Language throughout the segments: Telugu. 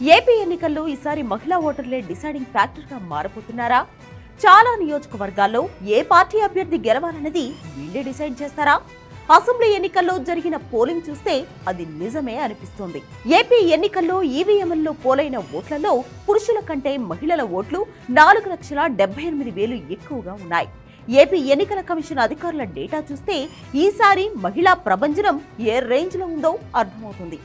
ఏపీ ఎన్నికల్లో ఈసారి మహిళా ఓటర్లే డిసైడింగ్ ఫ్యాక్టర్గా మారబోతున్నారా? చాలా నియోజకవర్గాల్లో ఏ పార్టీ అభ్యర్థి గెలవాలన్నది వీళ్ళే డిసైడ్ చేస్తారా? అసెంబ్లీ ఎన్నికల్లో జరిగిన పోలింగ్ చూస్తే అది నిజమే అనిపిస్తోంది. ఏపీ ఎన్నికల్లో ఈవీఎంల్లో పోలైన ఓట్లలో పురుషుల కంటే మహిళల ఓట్లు నాలుగు లక్షల డెబ్బై ఎనిమిది వేలు ఎక్కువగా ఉన్నాయి. ఏపీ ఎన్నికల కమిషన్ అధికారుల డేటా చూస్తే ఈసారి మహిళా ప్రభంజనం ఏ రేంజ్లో ఉందో అర్థమవుతుంది.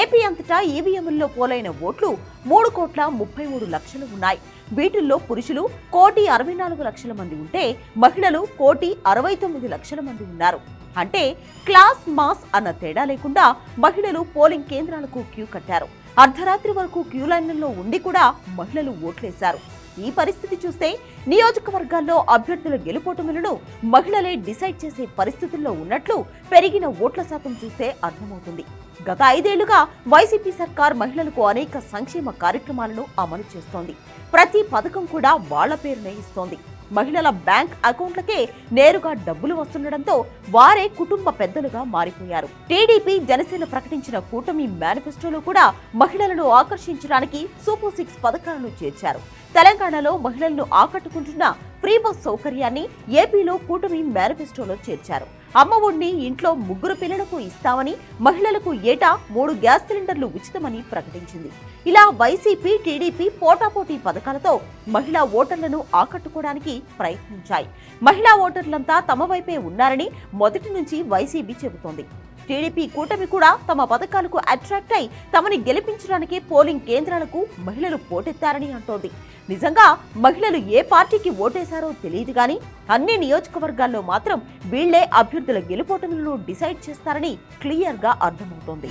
ఏపీ అంతటా ఈవీఎంల్లో పోలైన ఓట్లు మూడు కోట్ల ముప్పై మూడు లక్షలు ఉన్నాయి. వీటిల్లో పురుషులు కోటి అరవై నాలుగు లక్షల మంది ఉంటే మహిళలు కోటి అరవై తొమ్మిది లక్షల మంది ఉన్నారు. అంటే క్లాస్ మాస్ అన్న తేడా లేకుండా మహిళలు పోలింగ్ కేంద్రాలకు క్యూ కట్టారు. అర్ధరాత్రి వరకు క్యూ లైన్లలో ఉండి కూడా మహిళలు ఓట్లేశారు. ఈ పరిస్థితి చూస్తే నియోజకవర్గాల్లో అభ్యర్థుల గెలుపోటములను మహిళలే డిసైడ్ చేసే పరిస్థితుల్లో ఉన్నట్లు పెరిగిన ఓట్ల శాతం చూస్తే అర్థమవుతుంది. గత ఐదేళ్ళుగా వైసీపీ సర్కార్ మహిళలకు అనేక సంక్షేమ కార్యక్రమాలను అమలు చేస్తోంది. ప్రతి పథకం కూడా వాళ్ళ పేరునే ఇస్తోంది. మహిళల బ్యాంక్ అకౌంట్లకే నేరుగా డబ్బులు వస్తుండటంతో వారే కుటుంబ పెద్దలుగా మారిపోయారు. టీడీపీ జనసేన ప్రకటించిన కూటమి మేనిఫెస్టోలో కూడా మహిళలను ఆకర్షించడానికి సూపర్ సిక్స్ పథకాలను చేర్చారు. తెలంగాణలో మహిళలను ఆకట్టుకుంటున్న ఫ్రీ బస్ సౌకర్యాన్ని ఏపీలో కూటమి మేనిఫెస్టోలో చేర్చారు. అమ్మ ఒడిని ఇంట్లో ముగ్గురు పిల్లలకు ఇస్తామని మహిళలకు ఏటా మూడు గ్యాస్ సిలిండర్లు ఉచితమని ప్రకటించింది. ఇలా వైసీపీ టీడీపీ పోటాపోటీ పథకాలతో మహిళా ఓటర్లను ఆకట్టుకోవడానికి ప్రయత్నించాయి. మహిళా ఓటర్లంతా తమ వైపే ఉన్నారని మొదటి నుంచి వైసీపీ చెబుతోంది. టీడీపీ కూటమి కూడా తమ పథకాలకు అట్రాక్ట్ అయి తమని గెలిపించడానికి పోలింగ్ కేంద్రాలకు మహిళలు పోటెత్తారని అంటోంది. నిజంగా మహిళలు ఏ పార్టీకి ఓటేశారో తెలియదు కానీ అన్ని నియోజకవర్గాల్లో మాత్రం వీళ్ళే అభ్యర్థుల గెలుపోటములను డిసైడ్ చేస్తారని క్లియర్గా అర్థమవుతోంది.